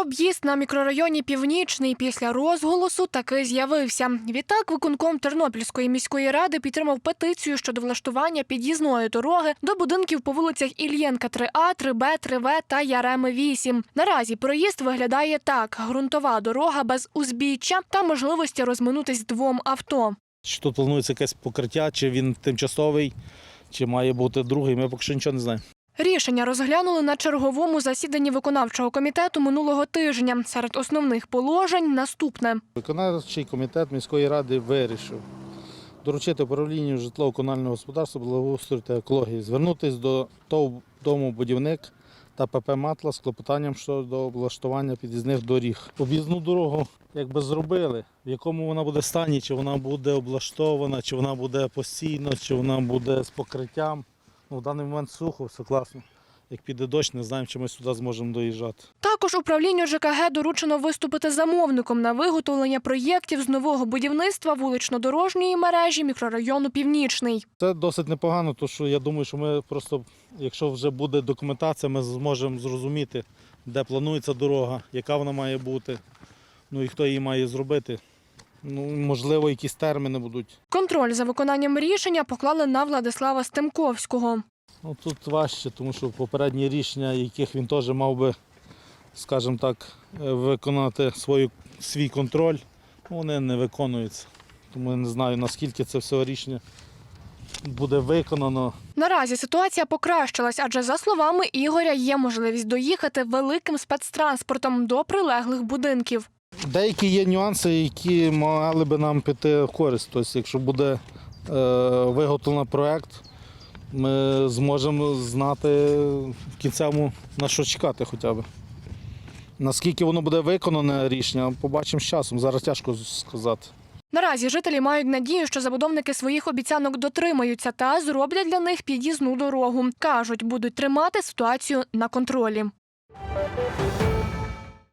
Об'їзд на мікрорайоні Північний після розголосу таки з'явився. Відтак, виконком Тернопільської міської ради підтримав петицію щодо влаштування під'їзної дороги до будинків по вулицях Ільєнка 3А, 3Б, 3В та Яреми 8. Наразі проїзд виглядає так: ґрунтова дорога без узбіччя та можливості розминутись двом авто. Тут планується якесь покриття, чи він тимчасовий, чи має бути другий, ми поки що нічого не знаємо. Рішення розглянули на черговому засіданні виконавчого комітету минулого тижня. Серед основних положень наступне. Виконавчий комітет міської ради вирішив доручити управлінню житлово-комунального господарства, благоустрою та екології, звернутися до ТОВ дому будівник та ПП Матла з клопотанням щодо облаштування під'їзних доріг. Об'їзну дорогу якби зробили, в якому вона буде стані, чи вона буде облаштована, чи вона буде постійно, чи вона буде з покриттям. Ну, в даний момент сухо, все класно. Як піде дощ, не знаємо, чи ми сюди зможемо доїжджати. Також управлінню ЖКГ доручено виступити замовником на виготовлення проєктів з нового будівництва вулично-дорожньої мережі мікрорайону Північний. Це досить непогано, тому що я думаю, що ми просто, якщо вже буде документація, ми зможемо зрозуміти, де планується дорога, яка вона має бути, ну і хто її має зробити. Ну, можливо, якісь терміни будуть. Контроль за виконанням рішення поклали на Владислава Стемковського. Ну, тут важче, тому що попередні рішення, яких він теж мав би, скажімо так, е, виконати свою, свій контроль, ну, вони не виконуються. Тому я не знаю, наскільки це все рішення буде виконано. Наразі ситуація покращилась, адже за словами Ігоря є можливість доїхати великим спецтранспортом до прилеглих будинків. Деякі є нюанси, які мали би нам піти в користь. Тобто, якщо буде е, виготовлено проєкт, ми зможемо знати в кінцевому на що чекати хоча б. Наскільки воно буде виконане рішення, побачимо з часом. Зараз тяжко сказати. Наразі жителі мають надію, що забудовники своїх обіцянок дотримаються та зроблять для них під'їзну дорогу. кажуть, будуть тримати ситуацію на контролі.